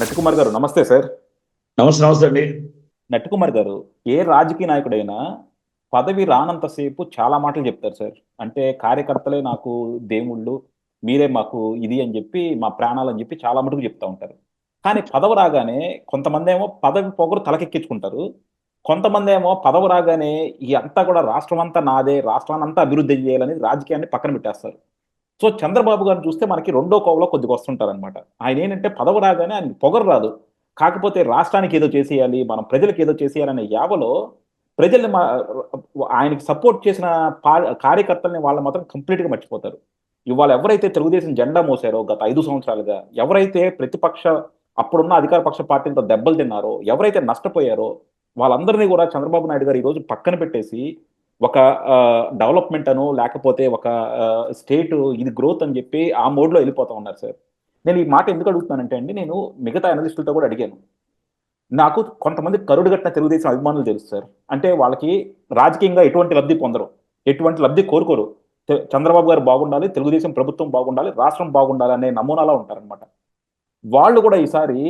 నట్టుకుమార్ గారు నమస్తే సార్. నమస్తే నమస్తే అండి. నట్టుకుమార్ గారు ఏ రాజకీయ నాయకుడైనా పదవి రానంతసేపు చాలా మాటలు చెప్తారు సార్. అంటే కార్యకర్తలే నాకు దేవుళ్ళు మీరే మాకు ఇది అని చెప్పి మా ప్రాణాలు అని చెప్పి చాలా మటుకు చెప్తా ఉంటారు. కానీ పదవి రాగానే కొంతమంది ఏమో పదవి పొగరు తలకెక్కించుకుంటారు. కొంతమంది ఏమో పదవి రాగానే ఈ అంతా కూడా రాష్ట్రం అంతా నాదే రాష్ట్రాన్ని అంతా అభివృద్ధి చేయాలని రాజకీయాన్ని పక్కన పెట్టేస్తారు. సో చంద్రబాబు గారిని చూస్తే మనకి రెండో కోవలో కొద్దిగా వస్తుంటారు అనమాట ఆయన ఏంటంటే పదవి రాగానే ఆయన పొగరు రాదు కాకపోతే రాష్ట్రానికి ఏదో చేసేయాలి మనం ప్రజలకు ఏదో చేసేయాలనే యావలో ప్రజల్ని ఆయనకి సపోర్ట్ చేసిన కార్యకర్తల్ని వాళ్ళు మాత్రం కంప్లీట్గా మర్చిపోతారు. ఇవాళ ఎవరైతే తెలుగుదేశం జెండా మోసారో గత ఐదు సంవత్సరాలుగా ఎవరైతే ప్రతిపక్ష అప్పుడున్న అధికార పక్ష పార్టీలతో దెబ్బలు తిన్నారో ఎవరైతే నష్టపోయారో వాళ్ళందరినీ కూడా చంద్రబాబు నాయుడు గారు ఈరోజు పక్కన పెట్టేసి ఒక డెవలప్మెంట్ అను లేకపోతే ఒక స్టేట్ ఇది గ్రోత్ అని చెప్పి ఆ మోడ్లో వెళ్ళిపోతా ఉన్నారు సార్ నేను ఈ మాట ఎందుకు అడుగుతున్నానంటే అండి నేను మిగతా అనలిస్టులతో కూడా అడిగాను. నాకు కొంతమంది కరుడు కట్టిన తెలుగుదేశం అభిమానులు తెలుసు సార్ అంటే వాళ్ళకి రాజకీయంగా ఎటువంటి లబ్ధి పొందరు. ఎటువంటి లబ్ధి కోరుకోరు. చంద్రబాబు గారు బాగుండాలి తెలుగుదేశం ప్రభుత్వం బాగుండాలి రాష్ట్రం బాగుండాలి అనే నమూనాలో ఉంటారనమాట వాళ్ళు కూడా ఈసారి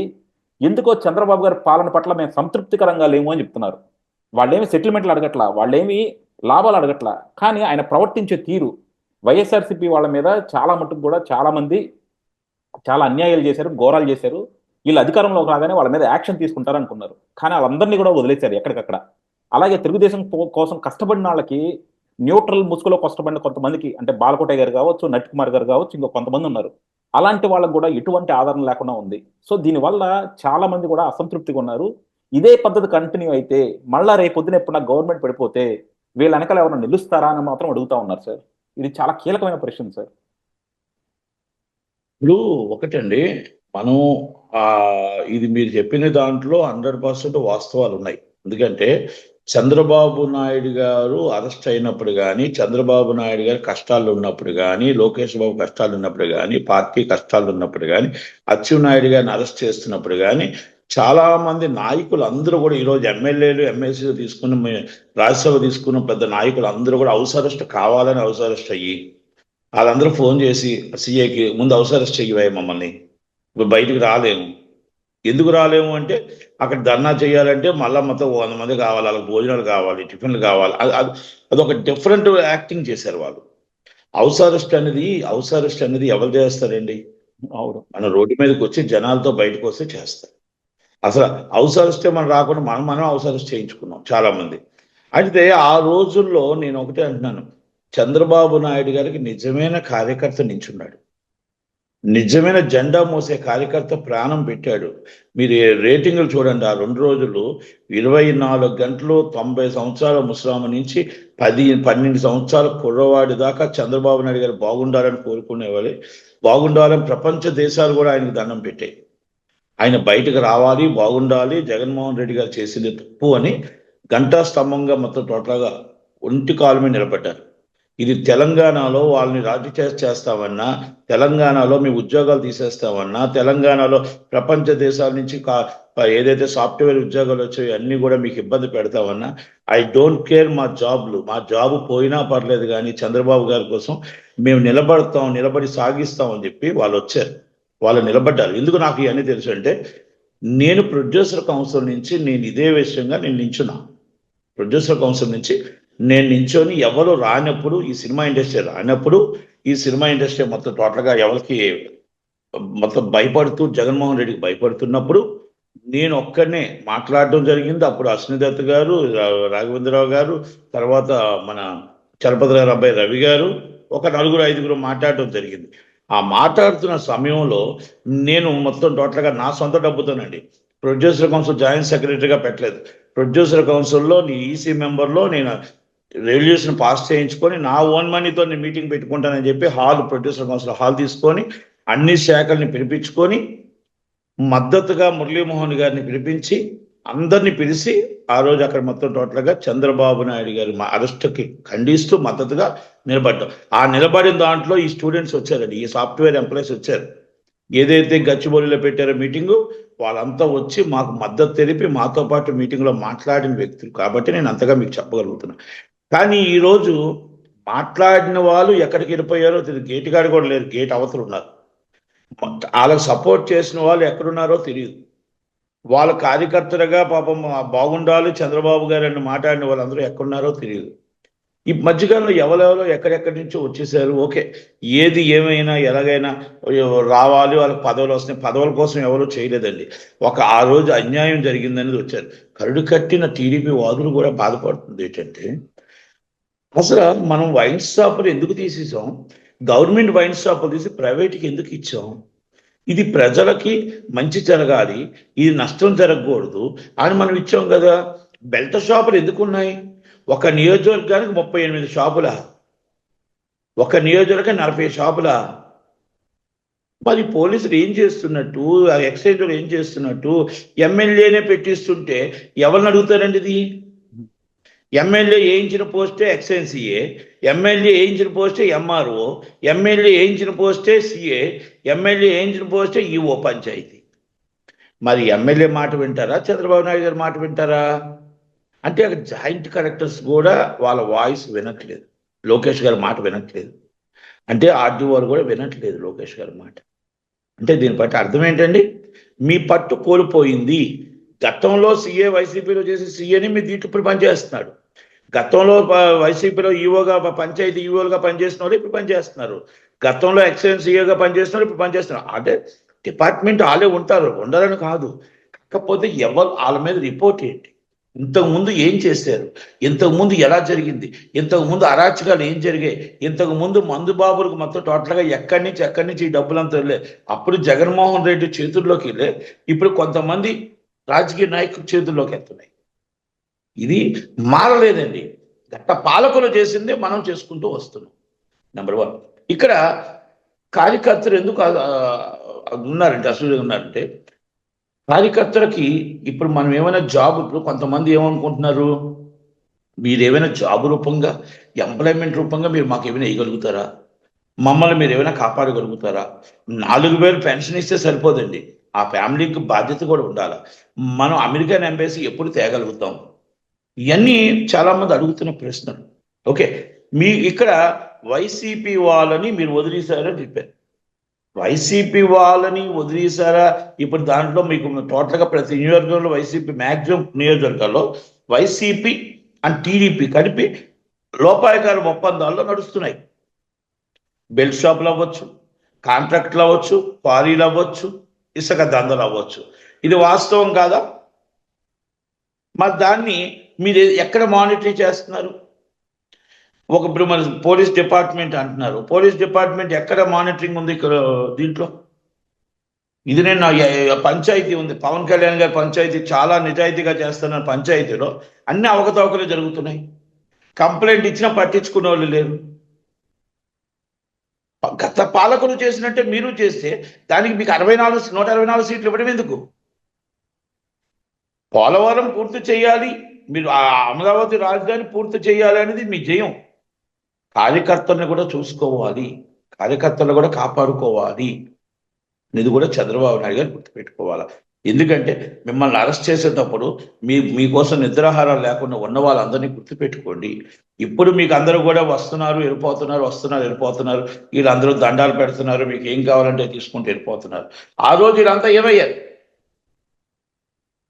ఎందుకో చంద్రబాబు గారి పాలన పట్ల మేము సంతృప్తికరంగా లేము అని చెప్తున్నారు. వాళ్ళేమి సెటిల్మెంట్లు అడగట్లా వాళ్ళేమి లాభాలు అడగట్లా. కానీ ఆయన ప్రవర్తించే తీరు వైఎస్ఆర్సీపీ వాళ్ళ మీద చాలా మటుకు కూడా చాలా మంది చాలా అన్యాయాలు చేశారు ఘోరాలు చేశారు. వీళ్ళు అధికారంలోకి రాగానే వాళ్ళ మీద యాక్షన్ తీసుకుంటారు అనుకున్నారు. కానీ వాళ్ళందరినీ కూడా వదిలేశారు ఎక్కడికక్కడ. అలాగే తెలుగుదేశం కోసం కష్టపడిన వాళ్ళకి న్యూట్రల్ ముసుగులో కష్టపడిన కొంతమందికి అంటే బాలకోటయ్య గారు కావచ్చు నట్ కుమార్ గారు కావచ్చు ఇంకో కొంతమంది ఉన్నారు. అలాంటి వాళ్ళకు కూడా ఎటువంటి ఆదరణ లేకుండా ఉంది. సో దీనివల్ల చాలా మంది కూడా అసంతృప్తిగా ఉన్నారు. ఇదే పద్ధతి కంటిన్యూ అయితే మళ్ళా రేపొద్దున ఎప్పుడన్నా గవర్నమెంట్ పడిపోతే వీళ్ళ వెనకాల ఎవరు నిలుస్తారా అని మాత్రం అడుగుతా ఉన్నారు సార్. ఇది చాలా కీలకమైన ప్రశ్న సార్. ఇప్పుడు ఒకటండి మనం ఆ ఇది మీరు చెప్పిన దాంట్లో హండ్రెడ్ పర్సెంట్ వాస్తవాలు ఉన్నాయి. ఎందుకంటే చంద్రబాబు నాయుడు గారు అరెస్ట్ అయినప్పుడు కానీ చంద్రబాబు నాయుడు గారు కష్టాలు ఉన్నప్పుడు కానీ లోకేష్ బాబు కష్టాలు ఉన్నప్పుడు కానీ పార్టీ కష్టాలు ఉన్నప్పుడు కానీ అచ్చెన్నాయుడు గారిని అరెస్ట్ చేస్తున్నప్పుడు కానీ చాలా మంది నాయకులు అందరూ కూడా ఈరోజు ఎమ్మెల్యేలు ఎమ్మెల్సీలు తీసుకున్న రాజ్యసభ తీసుకున్న పెద్ద నాయకులు అందరూ కూడా హౌస్ అరెస్ట్ కావాలని హౌస్ అరెస్ట్ అయ్యి వాళ్ళందరూ ఫోన్ చేసి సీఏకి ముందు హౌస్ అరెస్ట్ చెయ్యవే మమ్మల్ని. ఇప్పుడు బయటికి రాలేము. ఎందుకు రాలేము అంటే అక్కడ ధర్నా చేయాలంటే మళ్ళా మొత్తం వంద మంది కావాలి వాళ్ళకి భోజనాలు కావాలి టిఫిన్లు కావాలి. అది అది- అదొక డిఫరెంట్ యాక్టింగ్ చేశారు వాళ్ళు. హౌస్ అరెస్ట్ అనేది హౌస్ అరెస్ట్ అనేది ఎవరు చేస్తారండి? అవును. మన రోడ్డు మీదకి వచ్చి జనాలతో బయటకు వస్తే చేస్తారు. అసలు హౌస్ అరెస్టే మనం రాకుండా మనం మనం హౌస్ అరెస్ట్ చేయించుకున్నాం చాలామంది. అయితే ఆ రోజుల్లో నేను ఒకటే అంటున్నాను. చంద్రబాబు నాయుడు గారికి నిజమైన కార్యకర్త నించున్నాడు నిజమైన జెండా మోసే కార్యకర్త ప్రాణం పెట్టాడు. మీరు రేటింగ్లు చూడండి ఆ రెండు రోజులు ఇరవై నాలుగు గంటలు తొంభై సంవత్సరాల ముసలామ నుంచి పది పన్నెండు సంవత్సరాల కుర్రవాడి దాకా చంద్రబాబు నాయుడు గారు బాగుండాలని కోరుకునేవాళ్ళు. బాగుండాలని ప్రపంచ దేశాలు కూడా ఆయనకు దండం పెట్టాయి. ఆయన బయటకు రావాలి బాగుండాలి జగన్మోహన్ రెడ్డి గారు చేసింది తప్పు అని గంటా స్తంభంగా మొత్తం టోటల్గా ఒంటి కాలు మీద నిలబడ్డారు. ఇది తెలంగాణలో వాళ్ళని రాజీ చేస్తామన్నా తెలంగాణలో మీ ఉద్యోగాలు తీసేస్తామన్నా తెలంగాణలో ప్రపంచ దేశాల నుంచి కా ఏదైతే సాఫ్ట్వేర్ ఉద్యోగాలు వచ్చాయో అన్నీ కూడా మీకు ఇబ్బంది పెడతామన్నా ఐ డోంట్ కేర్ మా జాబ్లు మా జాబ్ పోయినా పర్లేదు కానీ చంద్రబాబు గారి కోసం మేము నిలబడతాం నిలబడి సాగిస్తాం అని చెప్పి వాళ్ళు వచ్చారు. వాళ్ళు నిలబడ్డారు. ఎందుకు నాకు ఇవన్నీ తెలుసు అంటే నేను ప్రొడ్యూసర్ కౌన్సిల్ నుంచి నేను ఇదే విషయంగా నేను నించున్నా. ప్రొడ్యూసర్ కౌన్సిల్ నుంచి నేను నించొని ఎవరు రానప్పుడు ఈ సినిమా ఇండస్ట్రీ రానప్పుడు ఈ సినిమా ఇండస్ట్రీ మొత్తం టోటల్గా ఎవరికి మొత్తం భయపడుతూ జగన్మోహన్ రెడ్డికి భయపడుతున్నప్పుడు నేను ఒక్కడనే మాట్లాడడం జరిగింది. అప్పుడు అశ్వినిదత్ గారు రాఘవేంద్రరావు గారు తర్వాత మన చలపతి గారు అబ్బాయి రవి గారు ఒక నలుగురు ఐదుగురు మాట్లాడడం జరిగింది. ఆ మాట్లాడుతున్న సమయంలో నేను మొత్తం టోటల్గా నా సొంత డబ్బుతోనండి. ప్రొడ్యూసర్ కౌన్సిల్ జాయింట్ సెక్రటరీగా పెట్టలేదు. ప్రొడ్యూసర్ కౌన్సిల్లో నీ ఈసీ మెంబర్లో నేను రెవల్యూషన్ పాస్ చేయించుకొని నా ఓన్ మనీతో నేను మీటింగ్ పెట్టుకుంటానని చెప్పి హాల్ ప్రొడ్యూసర్ కౌన్సిల్ హాల్ తీసుకొని అన్ని శాఖల్ని పిలిపించుకొని మద్దతుగా మురళీమోహన్ గారిని పిలిపించి అందరిని పిలిచి ఆ రోజు అక్కడ మొత్తం టోటల్గా చంద్రబాబు నాయుడు గారి మా అరెస్ట్కి ఖండిస్తూ మద్దతుగా నిలబడ్డాం. ఆ నిలబడిన దాంట్లో ఈ స్టూడెంట్స్ వచ్చారండి ఈ సాఫ్ట్వేర్ ఎంప్లాయీస్ వచ్చారు. ఏదైతే గచ్చిబౌలిలో పెట్టారో మీటింగు వాళ్ళంతా వచ్చి మాకు మద్దతు తెలిపి మాతో పాటు మీటింగ్లో మాట్లాడిన వ్యక్తులు కాబట్టి నేను అంతగా మీకు చెప్పగలుగుతున్నా. కానీ ఈరోజు మాట్లాడిన వాళ్ళు ఎక్కడికి వెళ్ళిపోయారో తెలియదు. గేట్ కాడ కూడా లేరు గేట్ అవతలు ఉన్నారు. వాళ్ళకి సపోర్ట్ చేసిన వాళ్ళు ఎక్కడున్నారో తెలియదు. వాళ్ళ కార్యకర్తలుగా పాపం బాగుండాలి చంద్రబాబు గారు అని మాట్లాడిన వాళ్ళందరూ ఎక్కడున్నారో తెలియదు. ఈ మధ్యకాలంలో ఎవరెవరో ఎక్కడెక్కడి నుంచో వచ్చేసారు. ఓకే ఏది ఏమైనా ఎలాగైనా రావాలి వాళ్ళకి పదవులు వస్తున్నాయి. పదవుల కోసం ఎవరు చేయలేదండి. ఒక ఆ రోజు అన్యాయం జరిగిందనేది వచ్చారు. కరుడు కట్టిన టీడీపీ వాదులు కూడా బాధపడుతుంది ఏంటంటే అసలు మనం వైన్ షాపులు ఎందుకు తీసేసాం? గవర్నమెంట్ వైన్ షాపులు తీసి ప్రైవేట్కి ఎందుకు ఇచ్చాం? ఇది ప్రజలకి మంచి జరగాలి. ఇది నష్టం జరగకూడదు అని మనం ఇచ్చాం కదా. బెల్ట్ షాపులు ఎందుకు ఉన్నాయి? ఒక నియోజకవర్గానికి ముప్పై ఎనిమిది షాపుల ఒక నియోజకవర్గం నలభై షాపుల. మరి పోలీసులు ఏం చేస్తున్నట్టు ఆ ఎక్సైజ్లు ఏం చేస్తున్నట్టు ఎమ్మెల్యేనే పెట్టిస్తుంటే ఎవరిని అడుగుతారండి ఇది? ఎమ్మెల్యే వేయించిన పోస్టే ఎక్స్ఎన్సీఏ ఎమ్మెల్యే వేయించిన పోస్టే ఎంఆర్ఓ ఎమ్మెల్యే వేయించిన పోస్టే సిఏ ఎమ్మెల్యే వేయించిన పోస్టే ఈఓ పంచాయతీ. మరి ఎమ్మెల్యే మాట వింటారా? చంద్రబాబు నాయుడు గారి మాట వింటారా? అంటే జాయింట్ కరెక్టర్స్ కూడా వాళ్ళ వాయిస్ వినట్లేదు. లోకేష్ గారి మాట వినట్లేదు. అంటే ఆర్డీ వారు కూడా వినట్లేదు లోకేష్ గారి మాట. అంటే దీన్ని బట్టి అర్థం ఏంటండి? మీ పట్టు కోల్పోయింది. గతంలో సీఏ వైసీపీలో చేసి సీఏని మీ దీంట్లో ఇప్పుడు పనిచేస్తున్నాడు. గతంలో వైసీపీలో ఈఓగా పంచాయతీ ఈవోలుగా పనిచేసిన వాళ్ళు ఇప్పుడు పనిచేస్తున్నారు. గతంలో ఎక్సైజ్ సీఏగా పనిచేస్తున్నారు ఇప్పుడు పనిచేస్తున్నారు. అంటే డిపార్ట్మెంట్ వాళ్ళే ఉంటారు. ఉండాలని కాదు. కాకపోతే ఎవరు వాళ్ళ మీద రిపోర్ట్ ఏంటి? ఇంతకుముందు ఏం చేశారు? ఇంతకుముందు ఎలా జరిగింది? ఇంతకుముందు అరాచకాలు ఏం జరిగాయి? ఇంతకుముందు మందు బాబులకు మొత్తం టోటల్గా ఎక్కడి నుంచి ఎక్కడి నుంచి ఈ డబ్బులంతా వెళ్ళే అప్పుడు జగన్మోహన్ రెడ్డి చేతుల్లోకి వెళ్ళే ఇప్పుడు కొంతమంది రాజకీయ నాయకుల చేతుల్లోకి వెళ్తున్నాయి. ఇది మారలేదండి. గట్ట పాలకులు చేసిందే మనం చేసుకుంటూ వస్తున్నాం. నెంబర్ వన్ ఇక్కడ కార్యకర్తలు ఎందుకు ఉన్నారంటే అసలు ఉన్నారంటే కార్యకర్తలకి ఇప్పుడు మనం ఏమైనా జాబ్ ఇప్పుడు కొంతమంది ఏమనుకుంటున్నారు? మీరు ఏమైనా జాబ్ రూపంగా ఎంప్లాయ్మెంట్ రూపంగా మీరు మాకు ఏమైనా వేయగలుగుతారా మమ్మల్ని మీరు ఏమైనా కాపాడగలుగుతారా? నాలుగు వేలు పెన్షన్ ఇస్తే సరిపోదండి. ఆ ఫ్యామిలీకి బాధ్యత కూడా ఉండాలి. మనం అమెరికన్ ఎంబసీ ఎప్పుడు తేగలుగుతాం? ఇవన్నీ చాలామంది అడుగుతున్న ప్రశ్నలు. ఓకే. మీ ఇక్కడ వైసీపీ వాళ్ళని మీరు వదిలేశారని చెప్పారు. వైసీపీ వాళ్ళని వదిలేశారా? ఇప్పుడు దాంట్లో మీకు టోటల్గా ప్రతి నియోజకవర్గంలో వైసీపీ మ్యాక్సిమం నియోజకవర్గాల్లో వైసీపీ అండ్ టీడీపీ కలిపి లోపాయకార ఒప్పందాల్లో నడుస్తున్నాయి. బెల్ట్ షాపులు అవ్వచ్చు కాంట్రాక్ట్లు అవ్వచ్చు క్వారీలు అవ్వచ్చు ఇసుక దందలు అవ్వచ్చు. ఇది వాస్తవం కాదా? మరి దాన్ని మీరు ఎక్కడ మానిటర్ చేస్తున్నారు? ఒక ఇప్పుడు మన పోలీస్ డిపార్ట్మెంట్ అంటున్నారు. పోలీస్ డిపార్ట్మెంట్ ఎక్కడ మానిటరింగ్ ఉంది ఇక్కడ దీంట్లో? ఇది నేను పంచాయతీ ఉంది. పవన్ కళ్యాణ్ గారి పంచాయతీ చాలా నిజాయితీగా చేస్తున్న పంచాయతీలో. అన్ని అవకతవకలు జరుగుతున్నాయి. కంప్లైంట్ ఇచ్చినా పట్టించుకునే వాళ్ళు లేరు. గత పాలకులు చేసినట్టే మీరు చేస్తే దానికి మీకు అరవై నాలుగు నూట అరవై నాలుగు సీట్లు ఇవ్వడం ఎందుకు? పోలవరం పూర్తి చేయాలి. మీరు అమరావతి రాజధాని పూర్తి చేయాలి అనేది మీ జయం. కార్యకర్తలను కూడా చూసుకోవాలి. కార్యకర్తలను కూడా కాపాడుకోవాలి. ఇది కూడా చంద్రబాబు నాయుడు గారు గుర్తుపెట్టుకోవాలి. ఎందుకంటే మిమ్మల్ని అరెస్ట్ చేసేటప్పుడు మీ మీకోసం నిద్రాహారాలు లేకుండా ఉన్న వాళ్ళందరినీ గుర్తుపెట్టుకోండి. ఇప్పుడు మీకు అందరూ కూడా వస్తున్నారు వెళ్ళిపోతున్నారు వస్తున్నారు వెళ్ళిపోతున్నారు. వీళ్ళందరూ దండాలు పెడుతున్నారు. మీకు ఏం కావాలంటే తీసుకుంటూ వెళ్ళిపోతున్నారు. ఆ రోజు వీళ్ళంతా ఏమయ్యారు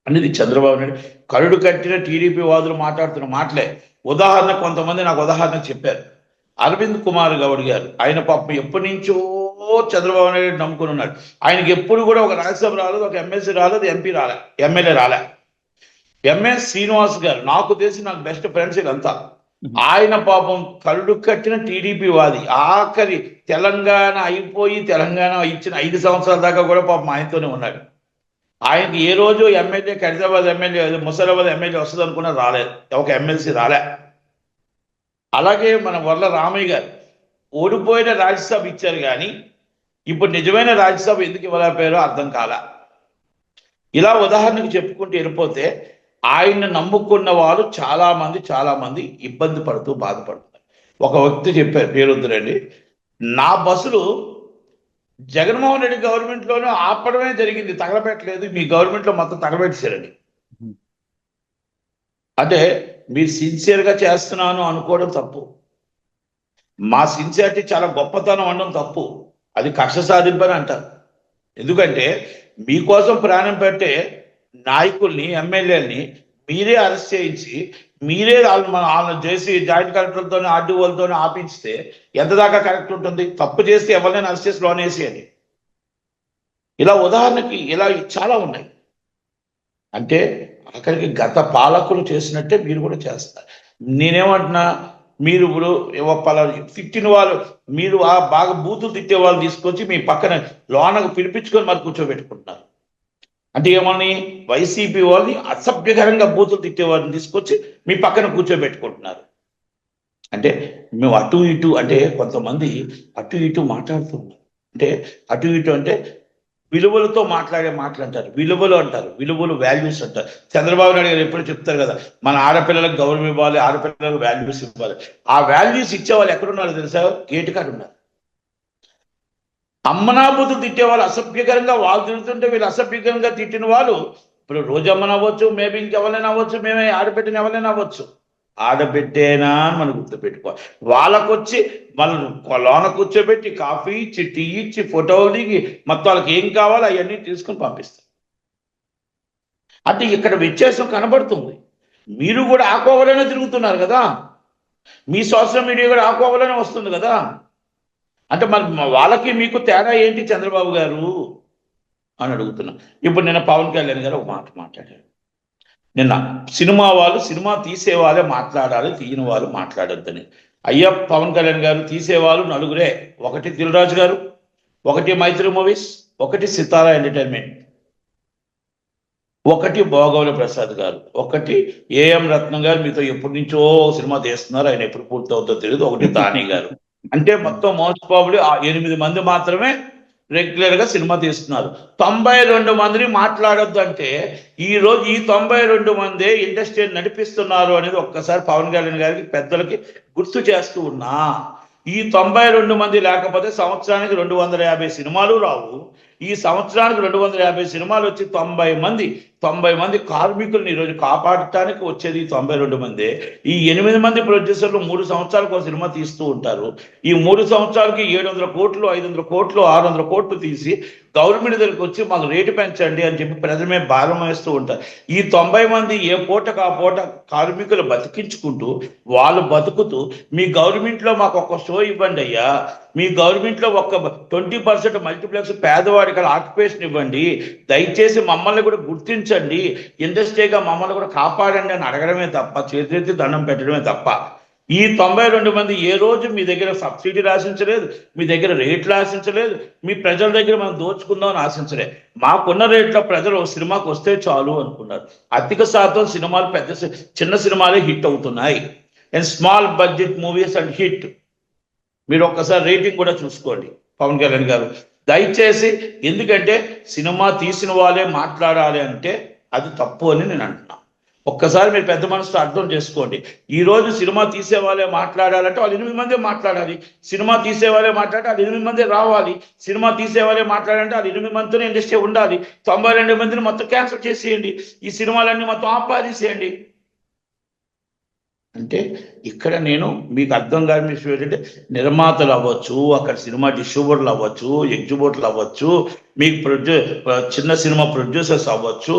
అనేది చంద్రబాబు నాయుడు. కరుడు కట్టిన టీడీపీ వాదులు మాట్లాడుతున్న మాటలే. ఉదాహరణ కొంతమంది నాకు ఉదాహరణ చెప్పారు. అరవింద్ కుమార్ గౌడ్ గారు. ఆయన పాపం ఎప్పటి నుంచో చంద్రబాబు నాయుడు నమ్ముకుని ఉన్నాడు. ఆయనకి ఎప్పుడు కూడా ఒక రాజ్యసభ రాలేదు ఒక ఎమ్మెల్సీ రాలేదు ఎంపీ రాలే ఎమ్మెల్యే రాలే. ఎంఎస్ శ్రీనివాస్ గారు నాకు తెలిసి నాకు బెస్ట్ ఫ్రెండ్స్ ఇదంతా. ఆయన పాపం కళ్ళు కట్టిన టీడీపీ వాది. ఆఖరి తెలంగాణ అయిపోయి తెలంగాణ ఇచ్చిన ఐదు సంవత్సరాల దాకా కూడా పాపం ఆయనతోనే ఉన్నాడు. ఆయనకి ఏ రోజు ఎమ్మెల్యే ఖైదాబాద్ ఎమ్మెల్యే ముసలాబాద్ ఎమ్మెల్యే వస్తుంది అనుకున్నా రాలేదు. ఒక ఎమ్మెల్సీ రాలే. అలాగే మన వర్ల రామయ్య గారు ఓడిపోయిన రాజ్యసభ ఇచ్చారు కానీ ఇప్పుడు నిజమైన రాజ్యసభ ఎందుకు ఇవ్వలేకపోయారో అర్థం కాల. ఇలా ఉదాహరణకు చెప్పుకుంటూ వెళ్ళిపోతే ఆయన్ని నమ్ముకున్న వాళ్ళు చాలామంది చాలామంది ఇబ్బంది పడుతూ బాధపడుతున్నారు. ఒక వ్యక్తి చెప్పారు పేరొద్దురండి నా బస్సులు జగన్మోహన్ రెడ్డి గవర్నమెంట్లోనే ఆపడమే జరిగింది తగలబెట్టలేదు. మీ గవర్నమెంట్లో మొత్తం తగలబెట్టేశారండి. అంటే మీరు సిన్సియర్గా చేస్తున్నాను అనుకోవడం తప్పు. మా సిన్సియారిటీ చాలా గొప్పతనం అనడం తప్పు. అది కక్ష సాధింపని అంటారు. ఎందుకంటే మీకోసం ప్రాణం పెట్టే నాయకుల్ని ఎమ్మెల్యేలని మీరే అరెస్ట్ చేయించి మీరే వాళ్ళు మన- వాళ్ళని చేసి జాయింట్ కలెక్టర్లతో ఆర్డీఓలతో ఆపించితే ఎంత దాకా కరెక్ట్ ఉంటుంది? తప్పు చేస్తే ఎవరినైనా అరెస్ట్ చేసి లోన్ వేసేయండి. ఇలా ఉదాహరణకి ఇలా చాలా ఉన్నాయి. అంటే అక్కడికి గత పాలకులు చేసినట్టే మీరు కూడా చేస్తారు. నేనేమంటున్నా మీరు ఇప్పుడు పలా తిట్టిన వాళ్ళు మీరు ఆ బాగా బూతులు తిట్టే వాళ్ళు తీసుకొచ్చి మీ పక్కన లోనకు పిలిపించుకొని మరి కూర్చోబెట్టుకుంటున్నారు. అంటే ఏమని వైసీపీ వాళ్ళని అసభ్యకరంగా బూతులు తిట్టే వాళ్ళని తీసుకొచ్చి మీ పక్కన కూర్చోబెట్టుకుంటున్నారు. అంటే మేము అటు ఇటు అంటే కొంతమంది అటు ఇటు మాట్లాడుతున్నారు అంటే అటు ఇటు అంటే విలువలతో మాట్లాడే మాటలు అంటారు. విలువలు అంటారు. విలువలు వాల్యూస్ అంటారు. చంద్రబాబు నాయుడు గారు ఎప్పుడు చెప్తారు కదా మన ఆడపిల్లలకు గౌరవం ఇవ్వాలి ఆడపిల్లలకు వాల్యూస్ ఇవ్వాలి. ఆ వాల్యూస్ ఇచ్చేవాళ్ళు ఎక్కడున్నారు తెలుసా? గేటు కాడ ఉన్నారు. అమ్మనాబుద్ధి తిట్టే వాళ్ళు అసభ్యకరంగా వాళ్ళు తిడుతుంటే వీళ్ళు అసభ్యకరంగా తిట్టిన వాళ్ళు ఇప్పుడు రోజమ్మని అవ్వచ్చు మేబీ ఇంకెవరైనా అవ్వచ్చు మేమే ఆడపెట్టిన ఎవరైనా అవ్వచ్చు. ఆడబిడ్డేనా అని మనం గుర్తుపెట్టుకోవాలి. వాళ్ళకొచ్చి వాళ్ళను లోన కూర్చోబెట్టి కాఫీ ఇచ్చి టీ ఇచ్చి ఫోటో దిగి మొత్తం వాళ్ళకి ఏం కావాలో అవన్నీ తీసుకొని పంపిస్తారు. అంటే ఇక్కడ వ్యత్యాసం కనబడుతుంది. మీరు కూడా ఆకోవాలనే తిరుగుతున్నారు కదా. మీ సోషల్ మీడియా కూడా ఆకోవాలనే వస్తుంది కదా. అంటే మరి వాళ్ళకి మీకు తేడా ఏంటి చంద్రబాబు గారు? అని అడుగుతున్నా. ఇప్పుడు నేను పవన్ కళ్యాణ్ గారు ఒక మాట మాట్లాడాను నిన్న సినిమా వాళ్ళు సినిమా తీసేవాళ్ళే మాట్లాడాలి తీయని వాళ్ళు మాట్లాడొద్దని. అయ్యా పవన్ కళ్యాణ్ గారు తీసేవాళ్ళు నలుగురే. ఒకటి దిల్రాజు గారు ఒకటి మైత్రి మూవీస్ ఒకటి సితారా ఎంటర్టైన్మెంట్. ఒకటి భోగవల ప్రసాద్ గారు ఒకటి ఏఎం రత్నం గారు మీతో ఎప్పటి నుంచో సినిమా తీస్తున్నారు ఆయన ఎప్పుడు పూర్తవుతుందో తెలియదు ఒకటి దాని గారు. అంటే మొత్తం మోస్ట్ ప్రాబ్లీ ఆ ఎనిమిది మంది మాత్రమే రెగ్యులర్గా సినిమా తీస్తున్నారు. తొంభై రెండు మందిని మాట్లాడొద్దు అంటే ఈ రోజు ఈ తొంభై రెండు మంది ఇండస్ట్రీ నడిపిస్తున్నారు అనేది ఒక్కసారి పవన్ కళ్యాణ్ గారికి పెద్దలకి గుర్తు చేస్తూ ఉన్నా. ఈ తొంభై రెండు మంది లేకపోతే సంవత్సరానికి రెండు వందల యాభై సినిమాలు రావు. ఈ సంవత్సరానికి రెండు వందల యాభై సినిమాలు వచ్చి తొంభై మంది తొంభై మంది కార్మికుల్ని ఈరోజు కాపాడటానికి వచ్చేది తొంభై రెండు మంది. ఈ ఎనిమిది మంది ప్రొడ్యూసర్లు మూడు సంవత్సరాలకు ఒక సినిమా తీస్తూ ఉంటారు. ఈ మూడు సంవత్సరాలకి ఏడు వందల కోట్లు ఐదు వందల కోట్లు ఆరు వందల కోట్లు తీసి గవర్నమెంట్ దగ్గరికి వచ్చి మాకు రేటు పెంచండి అని చెప్పి ప్రజల మీద భారం వేస్తూ ఉంటారు. ఈ తొంభై మంది ఏ పూటకు ఆ పూట కార్మికులు బతికించుకుంటూ వాళ్ళు బతుకుతూ మీ గవర్నమెంట్లో మాకు ఒక షో ఇవ్వండి అయ్యా. మీ గవర్నమెంట్లో ఒక ట్వంటీ పర్సెంట్ మల్టీప్లెక్స్ పేదవాడికి ఆక్యుపేషన్ ఇవ్వండి. దయచేసి మమ్మల్ని కూడా గుర్తించండి ఇండస్ట్రీగా మమ్మల్ని కూడా కాపాడండి అని అడగడమే తప్ప చేతులెత్తి దండం పెట్టడమే తప్ప. ఈ తొంభై రెండు మంది ఏ రోజు మీ దగ్గర సబ్సిడీ ఆశించలేదు మీ దగ్గర రేట్లు ఆశించలేదు మీ ప్రజల దగ్గర మనం దోచుకుందాం అని ఆశించలేదు. మాకున్న రేట్లో ప్రజలు సినిమాకి వస్తే చాలు అనుకున్నారు. అధిక శాతం సినిమాలు పెద్ద సి- చిన్న సినిమాలే హిట్ అవుతున్నాయి. And small budget movies and hit మీరు ఒక్కసారి రేటింగ్ కూడా చూసుకోండి. పవన్ కళ్యాణ్ గారు. దయచేసి ఎందుకంటే సినిమా తీసిన వాళ్ళే మాట్లాడాలి అంటే అది తప్పు అని నేను అంటున్నా. ఒక్కసారి మీరు పెద్ద మనసుతో అర్థం చేసుకోండి. ఈ రోజు సినిమా తీసే వాళ్ళే మాట్లాడాలంటే వాళ్ళు ఎనిమిది మందే మాట్లాడాలి. సినిమా తీసే వాళ్ళే మాట్లాడితే వాళ్ళు ఎనిమిది మందే రావాలి. సినిమా తీసే వాళ్ళే మాట్లాడాలంటే వాళ్ళు ఎనిమిది మందితోనే ఇండస్ట్రీ ఉండాలి. తొంభై రెండు మందిని మొత్తం క్యాన్సిల్ చేసేయండి. ఈ సినిమాలన్నీ మొత్తం ఆపాదిసేయండి. అంటే ఇక్కడ నేను మీకు అర్థం కాని విషయం ఏంటంటే నిర్మాతలు అవ్వచ్చు అక్కడ సినిమా డిస్ట్రిబ్యూటర్లు అవ్వచ్చు ఎగ్జిబ్యూటర్లు అవ్వచ్చు మీకు ప్రొడ్యూ చిన్న సినిమా ప్రొడ్యూసర్స్ అవ్వచ్చు.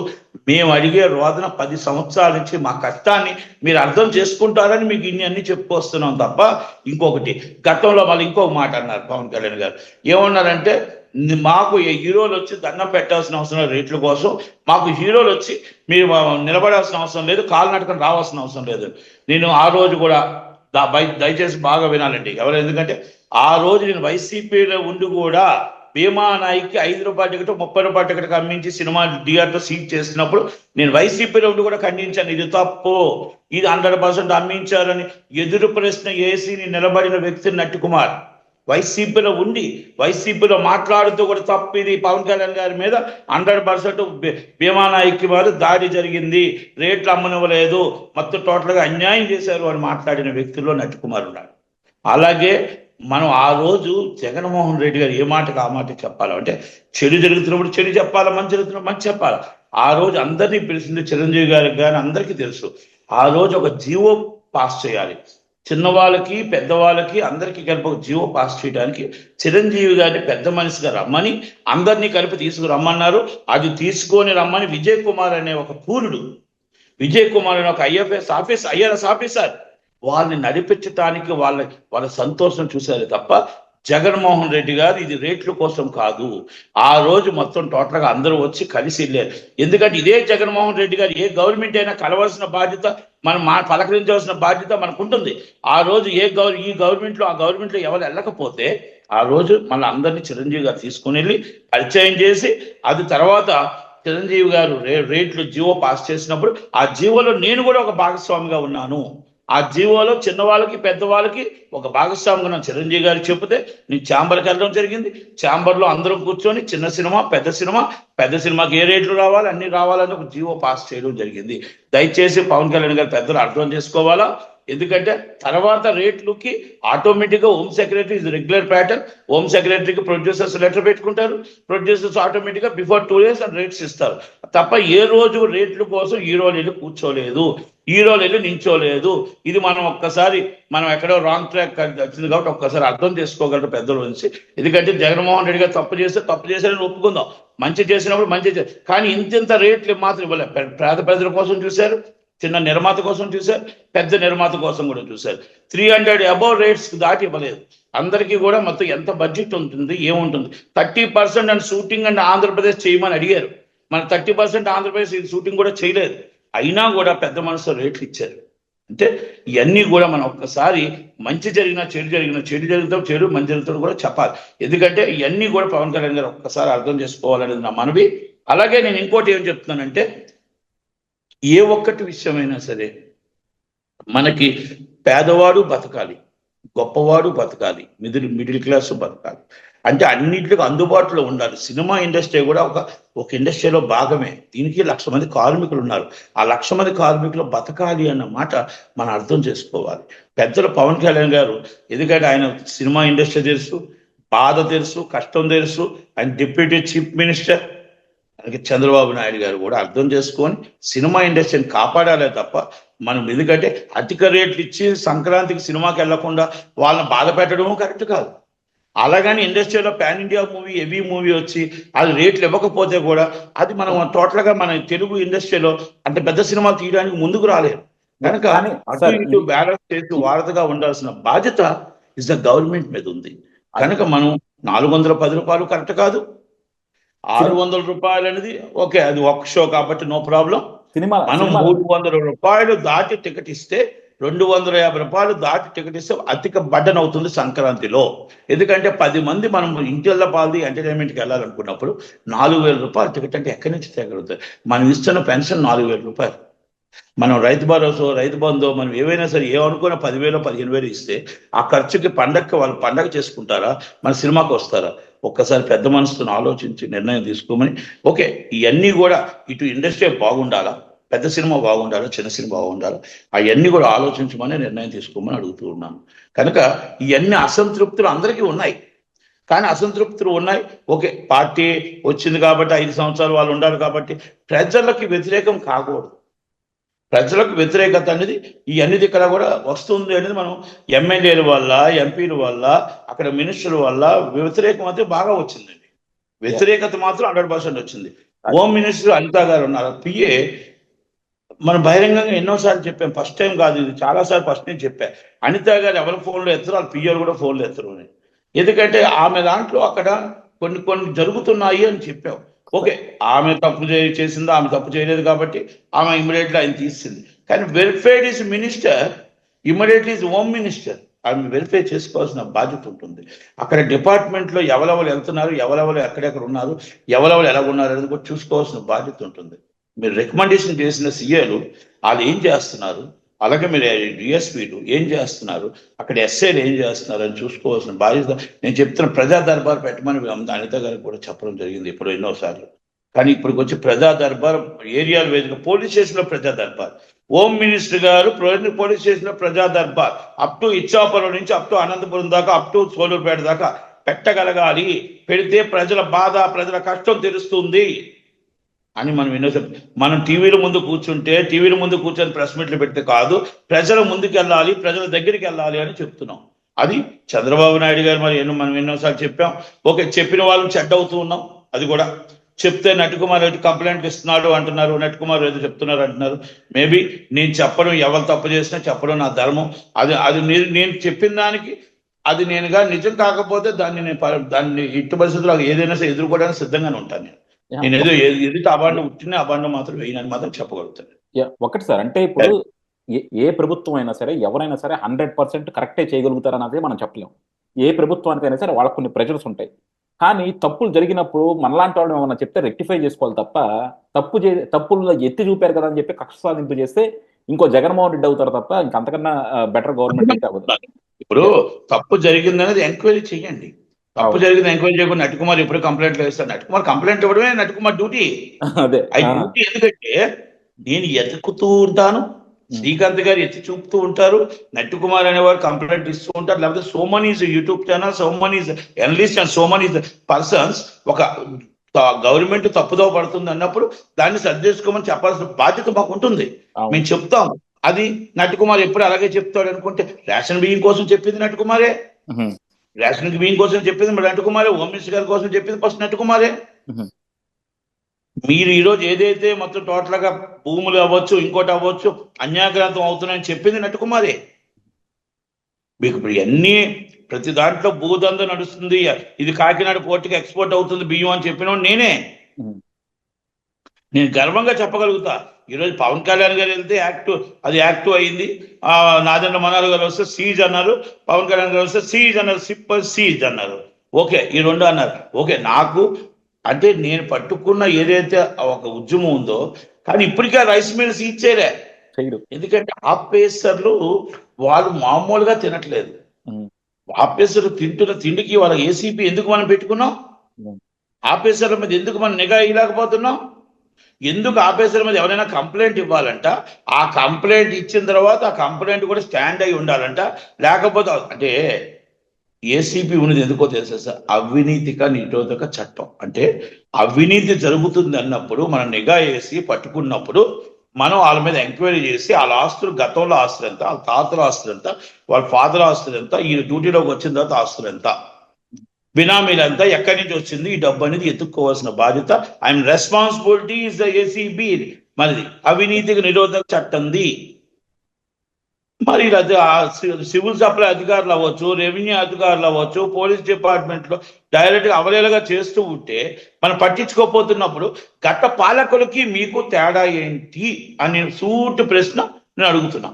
మేము అడిగే రోదన పది సంవత్సరాల నుంచి మా కష్టాన్ని మీరు అర్థం చేసుకుంటారని మీకు ఇన్ని అన్ని చెప్పుకొస్తున్నాం తప్ప ఇంకొకటి. గతంలో వాళ్ళు ఇంకొక మాట అన్నారు పవన్ కళ్యాణ్ గారు. ఏమన్నారంటే మాకు హీరోలు వచ్చి దండం పెట్టాల్సిన అవసరం లేదు. రేట్ల కోసం మాకు హీరోలు వచ్చి మీరు నిలబడాల్సిన అవసరం లేదు కాలినటకం రావాల్సిన అవసరం లేదు. నేను ఆ రోజు కూడా దా- దయచేసి బాగా వినాలండి. ఎవరు ఎందుకంటే ఆ రోజు నేను వైసీపీలో ఉండి కూడా భీమా నాయక్కి ఐదు రూపాయల టికెట్ ముప్పై రూపాయల టికెట్ అమ్మించి సినిమా థియేటర్ సీట్ చేసినప్పుడు నేను వైసీపీలో ఉండి కూడా ఖండించాను. ఇది తప్పు. ఇది హండ్రెడ్ పర్సెంట్ అమ్మించారని ఎదురు ప్రశ్న వేసి నిలబడిన వ్యక్తి నట్టి కుమార్ వైసీపీలో ఉండి వైసీపీలో మాట్లాడుతూ కూడా తప్పు ఇది పవన్ కళ్యాణ్ గారి మీద హండ్రెడ్ పర్సెంట్ భీమా నాయక్కి వారు దాడి జరిగింది. రేట్లు అమ్మనివ్వలేదు. మొత్తం టోటల్గా అన్యాయం చేశారు వారు మాట్లాడిన వ్యక్తుల్లో నట్టి ఉన్నాడు. అలాగే మనం ఆ రోజు జగన్మోహన్ రెడ్డి గారు ఏ మాటకు ఆ మాట చెప్పాలంటే చెడు జరుగుతున్నప్పుడు చెడు చెప్పాలి? మంచి జరుగుతున్నప్పుడు మంచి చెప్పాలి? ఆ రోజు అందరినీ పిలిచింది చిరంజీవి గారికి కానీ అందరికీ తెలుసు. ఆ రోజు ఒక జీవో పాస్ చేయాలి. చిన్నవాళ్ళకి పెద్దవాళ్ళకి అందరికీ కలిపి ఒక జీవో పాస్ చేయడానికి చిరంజీవి గారిని పెద్ద మనిషిగా రమ్మని అందరినీ కలిపి తీసుకురమ్మన్నారు. అది తీసుకొని రమ్మని విజయ్ కుమార్ అనే ఒక పూరుడు విజయ్ కుమార్ అనే ఒక ఐఎఫ్ఎస్ ఆఫీస్ ఐఆర్ఎస్ ఆఫీసర్. వాళ్ళని నడిపించటానికి వాళ్ళ వాళ్ళ సంతోషం చూశారు తప్ప జగన్మోహన్ రెడ్డి గారు ఇది రేట్ల కోసం కాదు. ఆ రోజు మొత్తం టోటల్గా అందరూ వచ్చి కలిసి వెళ్ళారు. ఎందుకంటే ఇదే జగన్మోహన్ రెడ్డి గారు ఏ గవర్నమెంట్ అయినా కలవాల్సిన బాధ్యత మనం మా పలకరించవలసిన బాధ్యత మనకు ఉంటుంది ఆ రోజు ఏ గవర్ ఈ గవర్నమెంట్లో ఆ గవర్నమెంట్లో ఎవరు వెళ్ళకపోతే ఆ రోజు మన అందరినీ చిరంజీవి గారు తీసుకుని వెళ్ళి పరిచయం చేసి అది తర్వాత చిరంజీవి గారు రే రేట్లు జీవో పాస్ చేసినప్పుడు ఆ జీవోలో నేను కూడా ఒక భాగస్వామిగా ఉన్నాను. ఆ జీవోలో చిన్నవాళ్ళకి పెద్దవాళ్ళకి ఒక భాగస్వామిగా ఉన్న చిరంజీవి గారు చెబితే నేను ఛాంబర్కి వెళ్ళడం జరిగింది. ఛాంబర్లో అందరం కూర్చొని చిన్న సినిమా పెద్ద సినిమా పెద్ద సినిమాకి ఏ రేట్లు రావాలి అన్ని రావాలని ఒక జీవో పాస్ చేయడం జరిగింది. దయచేసి పవన్ కళ్యాణ్ గారు పెద్దలు అర్థం చేసుకోవాలా? ఎందుకంటే తర్వాత రేట్లుకి ఆటోమేటిక్గా హోమ్ సెక్రటరీ ఇది రెగ్యులర్ ప్యాటర్న్ హోమ్ సెక్రటరీకి ప్రొడ్యూసర్స్ లెటర్ పెట్టుకుంటారు. ప్రొడ్యూసర్స్ ఆటోమేటిక్గా before two days and rates ఇస్తారు. తప్ప ఏ రోజు రేట్ల కోసం హీరోలు వెళ్ళి కూర్చోలేదు. హీరోలు వెళ్ళి నించోలేదు. ఇది మనం ఒక్కసారి మనం ఎక్కడో రాంగ్ ట్రాక్ వచ్చింది కాబట్టి ఒక్కసారి అర్థం చేసుకోగలరు పెద్దల నుంచి. ఎందుకంటే జగన్మోహన్ రెడ్డి గారు తప్పు చేస్తే తప్పు చేశారని ఒప్పుకుందాం. మంచి చేసినప్పుడు మంచి కానీ ఇంత ఇంత రేట్లు మాత్రం ఇవ్వలేదు పేద ప్రజల కోసం చూశారు. చిన్న నిర్మాత కోసం చూశారు పెద్ద నిర్మాత కోసం కూడా చూశారు. త్రీ హండ్రెడ్ అబౌవ్ రేట్స్ దాటి ఇవ్వలేదు. అందరికీ కూడా మొత్తం ఎంత బడ్జెట్ ఉంటుంది ఏముంటుంది? Thirty percent and shooting and Andhra Pradesh చేయమని అడిగారు. మన థర్టీ పర్సెంట్ ఆంధ్రప్రదేశ్ ఇది షూటింగ్ కూడా చేయలేదు. అయినా కూడా పెద్ద మనసులో రేట్లు ఇచ్చారు. అంటే ఇవన్నీ కూడా మనం ఒక్కసారి మంచి జరిగినా చెడు జరిగినా చెడు జరుగుతాం చెడు మంచి జరుగుతాం కూడా చెప్పాలి. ఎందుకంటే ఇవన్నీ కూడా పవన్ కళ్యాణ్ గారు ఒక్కసారి అర్థం చేసుకోవాలనేది నా మనవి. అలాగే నేను ఇంకోటి ఏం చెప్తున్నానంటే ఏ ఒక్కటి విషయమైనా సరే మనకి పేదవాడు బతకాలి గొప్పవాడు బతకాలి మిడిల్ మిడిల్ క్లాస్ బతకాలి. అంటే అన్నింటికి అందుబాటులో ఉండాలి. సినిమా ఇండస్ట్రీ కూడా ఒక ఒక ఇండస్ట్రీలో భాగమే. దీనికి లక్ష మంది కార్మికులు ఉన్నారు. ఆ లక్ష మంది కార్మికులు బతకాలి అన్న మాట మనం అర్థం చేసుకోవాలి. పెద్దలు పవన్ కళ్యాణ్ గారు ఎందుకంటే ఆయన సినిమా ఇండస్ట్రీ తెలుసు బాధ తెలుసు కష్టం తెలుసు ఆయన డిప్యూటీ చీఫ్ మినిస్టర్ అలాగే చంద్రబాబు నాయుడు గారు కూడా అర్థం చేసుకొని సినిమా ఇండస్ట్రీని కాపాడాలే తప్ప మనం ఎందుకంటే అధిక రేట్లు ఇచ్చి సంక్రాంతికి సినిమాకి వెళ్ళకుండా వాళ్ళని బాధ పెట్టడం కరెక్ట్ కాదు. అలాగని ఇండస్ట్రీలో pan India movie heavy movie వచ్చి అది రేట్లు ఇవ్వకపోతే కూడా అది మనం టోటల్గా మన తెలుగు ఇండస్ట్రీలో అంటే పెద్ద సినిమాలు తీయడానికి ముందుకు రాలేదు కనుక కానీ అటు ఇటు బ్యాలెన్స్ చేసి వారధిగా ఉండాల్సిన బాధ్యత ఇస్ ద గవర్నమెంట్ మీద ఉంది. కనుక మనం నాలుగు వందల పది రూపాయలు కరెక్ట్ కాదు. ఆరు వందల రూపాయలు అనేది ఓకే అది ఒక షో కాబట్టి నో ప్రాబ్లం. సినిమా మనం మూడు వందల రూపాయలు దాటి టికెట్ ఇస్తే రెండు వందల యాభై రూపాయలు దాటి టికెట్ ఇస్తే అధిక బడ్డన్ అవుతుంది సంక్రాంతిలో. ఎందుకంటే పది మంది మనం ఇంటిల్ల పాల్ది ఎంటర్టైన్మెంట్కి వెళ్ళాలనుకున్నప్పుడు నాలుగు వేల రూపాయలు టికెట్ అంటే ఎక్కడి నుంచి తేగలుగుతాయి? మనం ఇస్తున్న పెన్షన్ నాలుగు వేల రూపాయలు. మనం రైతు భరోసా రైతు బంధు మనం ఏవైనా సరే ఏమనుకున్న పదివేలు పదిహేను వేలు ఇస్తే ఆ ఖర్చుకి పండగకి వాళ్ళు పండగ చేసుకుంటారా? మన సినిమాకి వస్తారా? ఒక్కసారి పెద్ద మనసుతో ఆలోచించి నిర్ణయం తీసుకోమని. ఓకే ఇవన్నీ కూడా ఇటు ఇండస్ట్రీ బాగుండాలా? పెద్ద సినిమా బాగుండాలా? చిన్న సినిమా బాగుండాలా? అవన్నీ కూడా ఆలోచించమని నిర్ణయం తీసుకోమని అడుగుతూ ఉన్నాను. కనుక ఇవన్నీ అసంతృప్తులు అందరికీ ఉన్నాయి. కానీ అసంతృప్తులు ఉన్నాయి. ఓకే పార్టీ వచ్చింది కాబట్టి ఐదు సంవత్సరాలు వాళ్ళు ఉండాలి కాబట్టి ప్రజలకి వ్యతిరేకం కాకూడదు. ప్రజలకు వ్యతిరేకత అనేది ఈ అన్ని ఇక్కడ కూడా వస్తుంది అనేది మనం ఎమ్మెల్యేల వల్ల ఎంపీల వల్ల అక్కడ మినిస్టర్ల వల్ల వ్యతిరేకం అయితే బాగా వచ్చిందండి. వ్యతిరేకత మాత్రం హండ్రెడ్ పర్సెంట్ వచ్చింది. హోమ్ మినిస్టర్ అనితా గారు ఉన్నారు. పిఏ మనం బహిరంగంగా ఎన్నోసార్లు చెప్పాం. ఫస్ట్ టైం కాదు ఇది. చాలాసార్లు ఫస్ట్ నేను చెప్పా. అనితా గారు ఎవరి ఫోన్లో ఎత్తరు వాళ్ళ పిఏలు కూడా ఫోన్లో ఎత్తరు అని. ఎందుకంటే ఆమె దాంట్లో అక్కడ కొన్ని కొన్ని జరుగుతున్నాయి అని చెప్పాం. ఓకే ఆమె తప్పు చే- చేసింది ఆమె తప్పు చేయలేదు కాబట్టి ఆమె ఇమీడియట్లీ ఆయన తీసింది. కానీ verified is minister immediately is home minister. ఆమె వెరిఫై చేసుకోవాల్సిన బాధ్యత ఉంటుంది. అక్కడ డిపార్ట్మెంట్లో ఎవరెవరు వెళ్తున్నారు ఎవరెవరు ఎక్కడెక్కడ ఉన్నారు ఎవరెవరు ఎలా ఉన్నారు అనేది కూడా చూసుకోవాల్సిన బాధ్యత ఉంటుంది. మీరు రికమెండేషన్ చేసిన సీఏలు వాళ్ళు ఏం చేస్తున్నారు? అలాగే మీరు డిఎస్పీలు ఏం చేస్తున్నారు? అక్కడ ఎస్ఐలు ఏం చేస్తున్నారు అని చూసుకోవాల్సిన బాధ్యత. నేను చెప్తున్న ప్రజా దర్బార్ పెట్టమని అనిత గారికి కూడా చెప్పడం జరిగింది ఇప్పుడు ఎన్నోసార్లు. కానీ ఇప్పటికి వచ్చి ప్రజా దర్బార్ ఏరియాల వేదిక పోలీస్ స్టేషన్లో ప్రజా దర్బార్. హోమ్ మినిస్టర్ గారు పోలీస్ స్టేషన్లో ప్రజా దర్బార్. అప్ టు ఇచ్చాపురం నుంచి అప్ టు అనంతపురం దాకా అప్ టు సోలూరుపేట దాకా పెట్టగలగాలి. పెడితే ప్రజల బాధ ప్రజల కష్టం తెలుస్తుంది. అని మనం ఎన్నోసార్లు మనం టీవీల ముందు కూర్చుంటే టీవీల ముందు కూర్చొని ప్రెస్ మీట్లు పెడితే కాదు ప్రజల ముందుకు వెళ్ళాలి ప్రజల దగ్గరికి వెళ్ళాలి అని చెప్తున్నాం. అది చంద్రబాబు నాయుడు గారు మరి ఎన్నో మనం ఎన్నోసార్లు చెప్పాం. ఓకే చెప్పిన వాళ్ళు చెడ్డ అవుతూ ఉన్నాం. అది కూడా చెప్తే నటుకుమార్ రెడ్డి కంప్లైంట్ ఇస్తున్నాడు అంటున్నారు నటుకుమార్ ఏదో చెప్తున్నారు అంటున్నారు. మేబీ నేను చెప్పడం ఎవరు తప్పు చేసినా చెప్పడం నా ధర్మం. అది అది నేను నేను చెప్పిన దానికి అది నేనుగా నిజం కాకపోతే దాన్ని నేను దాన్ని ఇటు పరిస్థితుల్లో ఏదైనా సరే ఎదుర్కోవడానికి సిద్ధంగానే ఉంటాను నేను. నేను ఏదో ఎదుటి అబాండం ఉట్టిన అబాండం మాత్రం వేయనని మాత్రం చెప్పగలుగుతాను. ఒకటి సార్ అంటే ఇప్పుడు ఏ ప్రభుత్వం అయినా సరే ఎవరైనా సరే హండ్రెడ్ పర్సెంట్ కరెక్టే చేయగలుగుతారన్నది మనం చెప్పలేం. ఏ ప్రభుత్వానికైనా సరే వాళ్ళకు కొన్ని ప్రెజర్స్ ఉంటాయి. కానీ తప్పులు జరిగినప్పుడు మనలాంటి వాళ్ళు ఏమన్నా చెప్తే రెక్టిఫై చేసుకోవాలి తప్ప తప్పు చే తప్పుల్లో ఎత్తి చూపారు కదా అని చెప్పి కక్ష సాధింపు చేస్తే ఇంకో జగన్మోహన్ రెడ్డి అవుతారు తప్ప ఇంకంతకన్నా బెటర్ గవర్నమెంట్ అయితే అవ్వదు. ఇప్పుడు తప్పు జరిగింది అనేది ఎంక్వైరీ చేయండి. తప్పు. జరిగింది ఎంక్వైరీ చేయకుండా నటుకుమార్ ఎప్పుడు కంప్లైంట్ వేస్తాడు? నటుకుమార్ కంప్లైంట్ ఇవ్వడమే నటుకుమార్ డ్యూటీ అదే ఆ డ్యూటీ ఎందుకంటే నేను ఎతుకుతూ ఉంటాను శ్రీకాంత్ గారు ఎత్తి చూపుతూ ఉంటారు నట్టు కుమార్ అనేవారు కంప్లైంట్ ఇస్తూ ఉంటారు లేకపోతే so money YouTube channel so money analyst and so money persons ఒక గవర్నమెంట్ తప్పుదో పడుతుంది అన్నప్పుడు దాన్ని సర్దేసుకోమని చెప్పాల్సిన బాధ్యత మాకు ఉంటుంది. మేము చెప్తాం. అది నటుకుమార్ ఎప్పుడు అలాగే చెప్తాడు అనుకుంటే రేషన్ బియ్యం కోసం చెప్పింది నటుకుమారే. రేషన్ బియ్యం కోసం చెప్పింది మరి నటుకుమారే హోమ్ మినిస్టర్ గారి కోసం చెప్పింది ఫస్ట్ నటుకుమారే. మీరు ఈరోజు ఏదైతే మొత్తం టోటల్గా భూములు అవ్వచ్చు ఇంకోటి అవ్వచ్చు అన్యాక్రాంతం అవుతున్నాయని చెప్పింది నటుకుమారే మీకు ఇప్పుడు అన్ని ప్రతి దాంట్లో భూదంద నడుస్తుంది ఇది కాకినాడ పోర్టుకి ఎక్స్పోర్ట్ అవుతుంది బియ్యం అని చెప్పిన నేనే. నేను గర్వంగా చెప్పగలుగుతా ఈరోజు పవన్ కళ్యాణ్ గారు వెళ్తే యాక్టివ్ అది యాక్టివ్ అయింది. ఆ నాదెండ్ర మనాలు గారు వస్తే సీజ్ అన్నారు. పవన్ కళ్యాణ్ గారు వస్తే సీజ్ అన్నారు. సిప్ సీజ్ అన్నారు. ఓకే ఈ రెండు అన్నారు. ఓకే నాకు అంటే నేను పట్టుకున్న ఏదైతే ఒక ఉద్యమం ఉందో కానీ ఇప్పటికే రైస్ మిల్స్ ఇచ్చేరే ఎందుకంటే ఆపేసర్లు వాళ్ళు మామూలుగా తినట్లేదు. ఆపేసర్లు తింటున్న తిండికి వాళ్ళ ఏసీపీ ఎందుకు మనం పెట్టుకున్నాం. ఆపేసర్ల మీద ఎందుకు మనం నిఘా ఇవ్వలేకపోతున్నాం? ఎందుకు ఆపేసర్ల మీద ఎవరైనా కంప్లైంట్ ఇవ్వాలంట? ఆ కంప్లైంట్ ఇచ్చిన తర్వాత ఆ కంప్లైంట్ కూడా స్టాండ్ అయి ఉండాలంట? లేకపోతే అంటే ఏసీపీ ఉన్నది ఎందుకో తెలుసా సార్? అవినీతిక నిరోధక చట్టం. అంటే అవినీతి జరుగుతుంది అన్నప్పుడు మనం నిఘా వేసి పట్టుకున్నప్పుడు మనం వాళ్ళ మీద ఎంక్వైరీ చేసి వాళ్ళ ఆస్తులు గతంలో ఆస్తులు ఎంత వాళ్ళ తాతల ఆస్తులు ఎంత వాళ్ళ ఫాదర్ ఆస్తులు ఎంత ఈ డ్యూటీలోకి వచ్చిన తర్వాత ఆస్తులు ఎంత? బినామీలు ఎక్కడి నుంచి వచ్చింది? ఈ డబ్బు అనేది ఎత్తుక్కోవాల్సిన బాధ్యత. I'm responsibility is the ACB మరి అవినీతికి నిరోధక చట్టంది మరి అది సివిల్ సప్లై అధికారులు అవ్వచ్చు రెవెన్యూ అధికారులు అవ్వచ్చు పోలీస్ డిపార్ట్మెంట్లో డైరెక్ట్గా అవలేలుగా చేస్తూ ఉంటే మనం పట్టించుకోపోతున్నప్పుడు గత పాలకులకి మీకు తేడా ఏంటి అని సూటి ప్రశ్న నేను అడుగుతున్నా.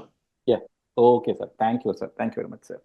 Okay sir thank you sir thank you very much sir